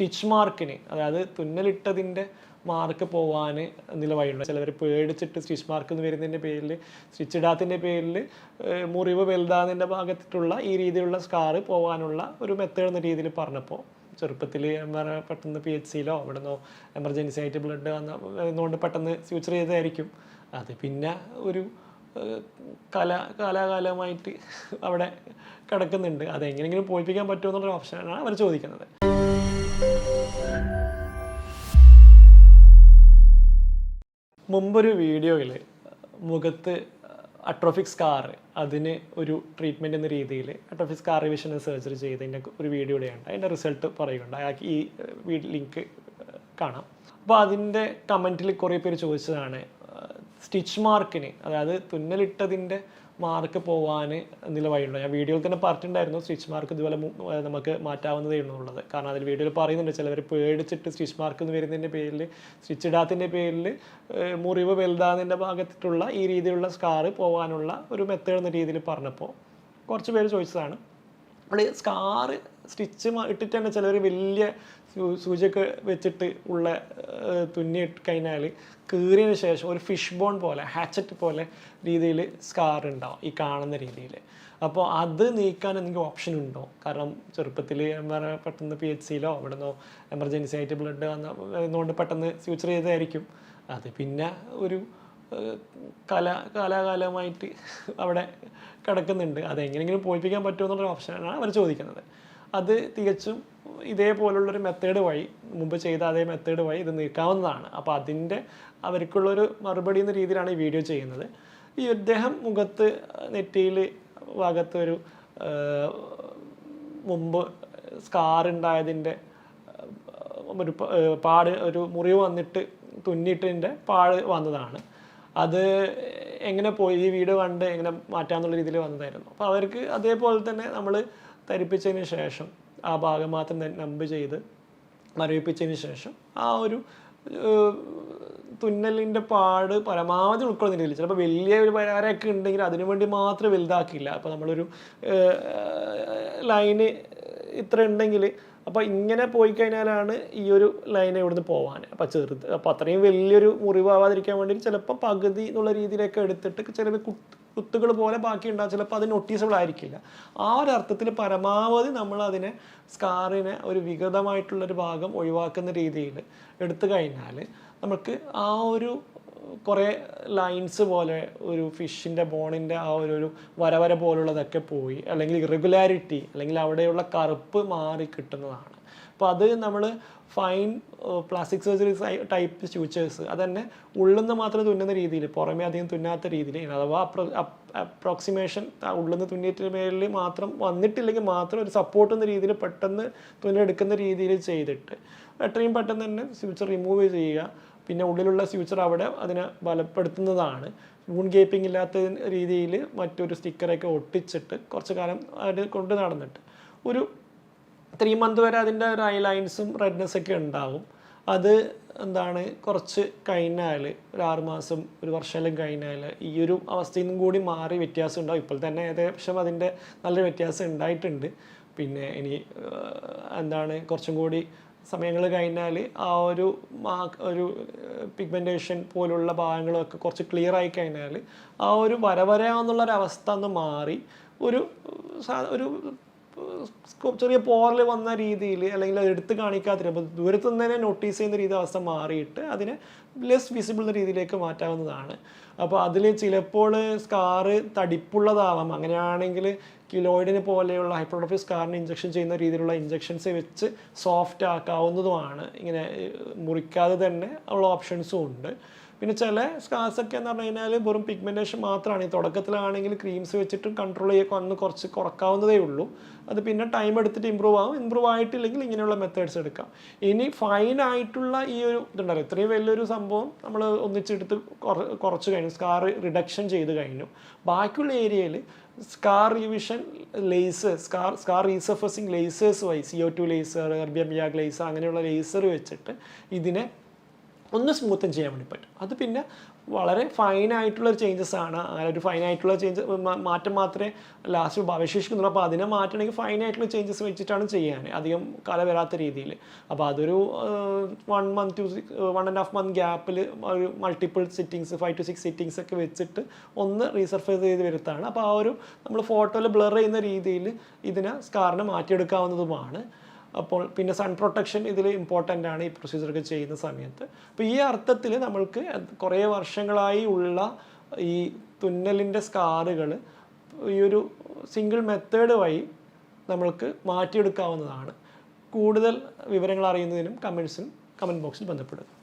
Stitch മാർക്കിന് അതായത് തുന്നലിട്ടതിന്റെ mark പോവാൻ എന്നുള്ള വഴിയുണ്ട്. ചിലവർ പേടിച്ചിട്ട് സ്റ്റിച്ച് മാർക്ക് എന്ന് വരുന്നതിന്റെ പേരിൽ സ്റ്റിച്ച് ഇടാത്തിന്റെ പേരിൽ മുറിവ് വലുതാകുന്നതിന്റെ ഭാഗത്തിട്ടുള്ള ഈ രീതിയിലുള്ള സ്കാറ് പോകാനുള്ള ഒരു മെത്തേഡ് എന്ന രീതിയിൽ പറഞ്ഞപ്പോൾ ചെറുപ്പത്തിൽ പെട്ടെന്ന് പി എച്ച് സിയിലോ അവിടെ നിന്നോ എമർജൻസി ആയിട്ട് ബ്ലഡ് വന്ന പെട്ടെന്ന് ഫ്യൂച്ചർ ചെയ്തതായിരിക്കും. അത് പിന്നെ ഒരു കല കാലാകാലമായിട്ട് അവിടെ കിടക്കുന്നുണ്ട്. അതെങ്ങനെയെങ്കിലും പോയിപ്പിക്കാൻ പറ്റുമോ എന്നുള്ള ഓപ്ഷനാണ് അവർ ചോദിക്കുന്നത്. മുമ്പൊരു വീഡിയോയിൽ മുഖത്ത് അട്രോഫിക് സ്കാർ അതിന് ഒരു ട്രീറ്റ്മെന്റ് എന്ന രീതിയിൽ അട്രോഫിക് സ്കാർ റിവിഷൻ സർജറി ചെയ്തതിന്റെ ഒരു വീഡിയോ ഉണ്ട്. അതിന്റെ റിസൾട്ട് പറയുന്നുണ്ട്. അയാൾക്ക് ഈ ലിങ്ക് കാണാം. അപ്പോൾ അതിന്റെ കമന്റിൽ കുറേ പേര് ചോദിച്ചതാണ് സ്റ്റിച്ച് മാർക്കിന് അതായത് തുന്നലിട്ടതിന്റെ മാർക്ക് പോവാൻ എന്നുള്ള വഴിയുണ്ടോ. ഞാൻ വീഡിയോയിൽ തന്നെ പറഞ്ഞിട്ടുണ്ടായിരുന്നു സ്റ്റിച്ച് മാർക്ക് ഇതുപോലെ നമുക്ക് മാറ്റാവുന്നതേ ഉള്ളത് കാരണം അതിൽ വീഡിയോയിൽ പറയുന്നുണ്ട് ചിലവർ പേടിച്ചിട്ട് സ്റ്റിച്ച് മാർക്ക് എന്ന് വരുന്നതിന്റെ പേരിൽ സ്റ്റിച്ച് ഇടാത്തിന്റെ പേരിൽ മുറിവ് വലുതാകുന്നതിന്റെ ഭാഗത്തിട്ടുള്ള ഈ രീതിയിലുള്ള സ്കാറ് പോകാനുള്ള ഒരു മെത്തേഡ് എന്ന രീതിയിൽ പറഞ്ഞപ്പോൾ കുറച്ച് പേര് ചോദിച്ചതാണ്. അവിടെ സ്കാറ് സ്റ്റിച്ച് ഇട്ടിട്ട് തന്നെ ചിലർ വലിയ സൂചിയൊക്കെ വെച്ചിട്ട് ഉള്ള തുന്നി കഴിഞ്ഞാൽ കീറിയതിന് ശേഷം ഒരു ഫിഷ് ബോൺ പോലെ ഹാച്ചറ്റ് പോലെ രീതിയിൽ സ്കാർ ഉണ്ടാവും ഈ കാണുന്ന രീതിയിൽ അപ്പോൾ അത് നീക്കാൻ എന്തെങ്കിലും ഓപ്ഷൻ ഉണ്ടോ? കാരണം ചെറുപ്പത്തിൽ പെട്ടെന്ന് പി എച്ച് സിയിലോ അവിടെ നിന്നോ എമർജൻസി ആയിട്ട് ബ്ലഡ് വന്ന പെട്ടെന്ന് ഫ്യൂച്ചർ ചെയ്തതായിരിക്കും. അത് പിന്നെ ഒരു കല കാലാകാലമായിട്ട് അവിടെ കിടക്കുന്നുണ്ട്. അതെങ്ങനെങ്കിലും പോയിപ്പിക്കാൻ പറ്റുമോ എന്നുള്ള ഓപ്ഷനാണ് അവർ ചോദിക്കുന്നത്. അത് തികച്ചും ഇതേപോലുള്ളൊരു മെത്തേഡ് വഴി മുമ്പ് ചെയ്ത അതേ മെത്തേഡ് വഴി ഇത് നീക്കാവുന്നതാണ്. അപ്പോൾ അതിന്റെ അവർക്കുള്ളൊരു മറുപടി എന്ന രീതിയിലാണ് ഈ വീഡിയോ ചെയ്യുന്നത്. ഈ അദ്ദേഹം മുഖത്ത് നെറ്റിയിൽ ഭാഗത്ത് ഒരു മുമ്പ് സ്കാർ ഉണ്ടായതിന്റെ ഒരു പാട് ഒരു മുറിവ് വന്നിട്ട് തുന്നിയിട്ടിന്റെ പാട് വന്നതാണ്. അത് എങ്ങനെ പോയി? ഈ വീട് കണ്ട് എങ്ങനെ മാറ്റാന്നുള്ള രീതിയിൽ വന്നതായിരുന്നു. അപ്പോൾ അവർക്ക് അതേപോലെ തന്നെ നമ്മൾ ധരിപ്പിച്ചതിന് ശേഷം ആ ഭാഗം മാത്രം നമ്പ് ചെയ്ത് മരവിപ്പിച്ചതിന് ശേഷം ആ ഒരു തുന്നലിന്റെ പാട് പരമാവധി ഉൾക്കൊള്ളുന്ന രീതിയിൽ. ചിലപ്പോൾ വലിയ ഒരു പരിഹാരമൊക്കെ ഉണ്ടെങ്കിൽ അതിനു വേണ്ടി മാത്രം വലുതാക്കില്ല അപ്പോൾ നമ്മളൊരു ലൈന് ഇത്ര ഉണ്ടെങ്കിൽ അപ്പോൾ ഇങ്ങനെ പോയി കഴിഞ്ഞാലാണ് ഈ ഒരു ലൈൻ ഇവിടുന്ന് പോകാൻ അപ്പോൾ ചെറുത് അപ്പോൾ അത്രയും വലിയൊരു മുറിവാവാതിരിക്കാൻ വേണ്ടി ചിലപ്പോൾ പകുതി എന്നുള്ള രീതിയിലൊക്കെ എടുത്തിട്ട് ചിലപ്പോൾ കുത്തുകൾ പോലെ ബാക്കി ഉണ്ടാകും ചിലപ്പോൾ അത് നോട്ടീസബിൾ ആയിരിക്കില്ല. ആ ഒരു അർത്ഥത്തിൽ പരമാവധി നമ്മൾ അതിനെ സ്കാറിനെ ഒരു വികൃതമായിട്ടുള്ളൊരു ഭാഗം ഒഴിവാക്കുന്ന രീതിയിൽ എടുത്തു കഴിഞ്ഞാൽ നമുക്ക് ആ ഒരു കുറേ ലൈൻസ് പോലെ ഒരു ഫിഷിന്റെ ബോണിന്റെ ആ ഒരു ഒരു വരവര പോലുള്ളതൊക്കെ പോയി അല്ലെങ്കിൽ ഇറഗുലാരിറ്റി അല്ലെങ്കിൽ അവിടെയുള്ള കറുപ്പ് മാറി കിട്ടുന്നതാണ്. അപ്പോൾ അത് നമ്മൾ fine plastic surgery type sutures അതന്നെ ഉള്ളുന്ന് മാത്രം തുന്നുന്ന രീതിയിൽ പുറമേ അധികം തുന്നാത്ത രീതിയിൽ അഥവാ അപ്രോക്സിമേഷൻ ഉള്ളുന്ന് തുന്നിയിട്ട് മേലിൽ മാത്രം വന്നിട്ടില്ലെങ്കിൽ മാത്രം ഒരു സപ്പോർട്ട് എന്ന രീതിയിൽ പെട്ടെന്ന് തുന്നെടുക്കുന്ന രീതിയിൽ ചെയ്തിട്ട് എത്രയും പെട്ടെന്ന് തന്നെ സ്യൂച്ചർ റിമൂവ് ചെയ്യുക. പിന്നെ ഉള്ളിലുള്ള സ്യൂച്ചർ അവിടെ അതിനെ ബലപ്പെടുത്തുന്നതാണ്. വൂൺ ഗേപ്പിംഗ് ഇല്ലാത്ത രീതിയിൽ മറ്റൊരു സ്റ്റിക്കറൊക്കെ ഒട്ടിച്ചിട്ട് കുറച്ച് കാലം അത് കൊണ്ട് നടന്നിട്ട് ഒരു ത്രീ മന്ത് വരെ അതിന്റെ ഒരു ഐ ലൈൻസും റെഡ്നെസ് ഒക്കെ ഉണ്ടാവും. അത് എന്താണ് കുറച്ച് കഴിഞ്ഞാൽ ഒരു ആറ് മാസം ഒരു വർഷമെല്ലാം കഴിഞ്ഞാൽ ഈ ഒരു അവസ്ഥയിൽ നിന്നും കൂടി മാറി വ്യത്യാസം ഉണ്ടാവും. ഇപ്പോൾ തന്നെ ഏകദേശം അതിന്റെ നല്ലൊരു വ്യത്യാസം ഉണ്ടായിട്ടുണ്ട്. പിന്നെ ഇനി എന്താണ് കുറച്ചും കൂടി സമയങ്ങൾ കഴിഞ്ഞാൽ ആ ഒരു മാ ഒരു പിഗ്മെന്റേഷൻ പോലുള്ള ഭാഗങ്ങളൊക്കെ കുറച്ച് ക്ലിയർ ആയി കഴിഞ്ഞാൽ ആ ഒരു വരവരയാന്നുള്ളൊരവസ്ഥ ഒന്ന് മാറി. ഒരു ഒരു ചെറിയ പോറൽ വന്ന രീതിയിൽ അല്ലെങ്കിൽ അത് എടുത്ത് കാണിക്കാത്ത അപ്പോൾ ദൂരത്തു നിന്ന് തന്നെ നോട്ടീസ് ചെയ്യുന്ന രീതി അവസ്ഥ മാറിയിട്ട് അതിനെ ലെസ് വിസിബിൾ എന്ന രീതിയിലേക്ക് മാറ്റാവുന്നതാണ്. അപ്പോൾ അതിൽ ചിലപ്പോൾ സ്കാറ് തടിപ്പുള്ളതാവാം. അങ്ങനെയാണെങ്കിൽ കിലോയിഡിന് പോലെയുള്ള ഹൈപ്രോട്രോഫി സ്കാറിന് ഇഞ്ചക്ഷൻ ചെയ്യുന്ന രീതിയിലുള്ള ഇഞ്ചക്ഷൻസ് വെച്ച് സോഫ്റ്റ് ആക്കാവുന്നതുമാണ്. ഇങ്ങനെ മുറിക്കാതെ തന്നെ ഉള്ള ഓപ്ഷൻസും ഉണ്ട്. പിന്നെ ചില ഒക്കെ എന്ന് പറഞ്ഞു കഴിഞ്ഞാൽ വെറും പിഗ്മെന്റേഷൻ മാത്രമാണ്. ഈ തുടക്കത്തിലാണെങ്കിൽ ക്രീംസ് വെച്ചിട്ടും കൺട്രോൾ ചെയ്യൊക്കെ വന്ന് കുറച്ച് കുറക്കാവുന്നതേ ഉള്ളൂ. അത് പിന്നെ ടൈം എടുത്തിട്ട് ഇമ്പ്രൂവ് ആവും. ഇമ്പ്രൂവ് ആയിട്ടില്ലെങ്കിൽ ഇങ്ങനെയുള്ള മെത്തേഡ്സ് എടുക്കാം. ഇനി ഫൈൻ ആയിട്ടുള്ള ഈ ഒരു ഇതുണ്ടല്ലോ. ഇത്രയും വലിയൊരു സംഭവം നമ്മൾ ഒന്നിച്ചെടുത്ത് കുറ- കുറച്ച് കഴിഞ്ഞു. സ്കാർ റിഡക്ഷൻ ചെയ്ത് കഴിഞ്ഞു. ബാക്കിയുള്ള ഏരിയയിൽ scar revision lace scar scar resurfacing lasers wise C O two laser എർബിയമിയ laser അങ്ങനെയുള്ള ലേസർ വെച്ചിട്ട് ഇതിനെ ഒന്ന് സ്മൂത്തൻ ചെയ്യാൻ വേണ്ടി പറ്റും. അത് പിന്നെ വളരെ ഫൈനായിട്ടുള്ള ഒരു ചേഞ്ചസ് ആണ്. അങ്ങനെ ഒരു ഫൈനായിട്ടുള്ള ചേഞ്ച് മാറ്റം മാത്രമേ ലാസ്റ്റ് അവശേഷിക്കുന്നുള്ളൂ അപ്പോൾ അതിനെ മാറ്റണമെങ്കിൽ ഫൈനായിട്ടുള്ള ചേഞ്ചസ് വെച്ചിട്ടാണ് ചെയ്യാൻ. അധികം കാലം വരാത്ത രീതിയിൽ. അപ്പോൾ അതൊരു one month to one and half month ഗ്യാപ്പിൽ ഒരു multiple sittings five to six sittings ഒക്കെ വെച്ചിട്ട് ഒന്ന് റീസർഫേസ് ചെയ്ത് വരുത്താണ് അപ്പോൾ ആ ഒരു നമ്മൾ ഫോട്ടോയിൽ ബ്ലർ ചെയ്യുന്ന രീതിയിൽ ഇതിനെ സ്കാറിനെ മാറ്റിയെടുക്കാവുന്നതുമാണ്. അപ്പോൾ പിന്നെ സൺ പ്രൊട്ടക്ഷൻ ഇതിൽ ഇമ്പോർട്ടന്റ് ആണ് ഈ പ്രൊസീജിയറൊക്കെ ചെയ്യുന്ന സമയത്ത്. അപ്പോൾ ഈ അർത്ഥത്തിൽ നമ്മൾക്ക് കുറേ വർഷങ്ങളായി ഉള്ള ഈ തുന്നലിന്റെ സ്കാറുകൾ ഈ ഒരു സിംഗിൾ മെത്തേഡ് വഴി നമ്മൾക്ക് മാറ്റിയെടുക്കാവുന്നതാണ്. കൂടുതൽ വിവരങ്ങൾ അറിയുന്നതിനും കമൻസിനും കമന്റ് ബോക്സിൽ ബന്ധപ്പെടുക.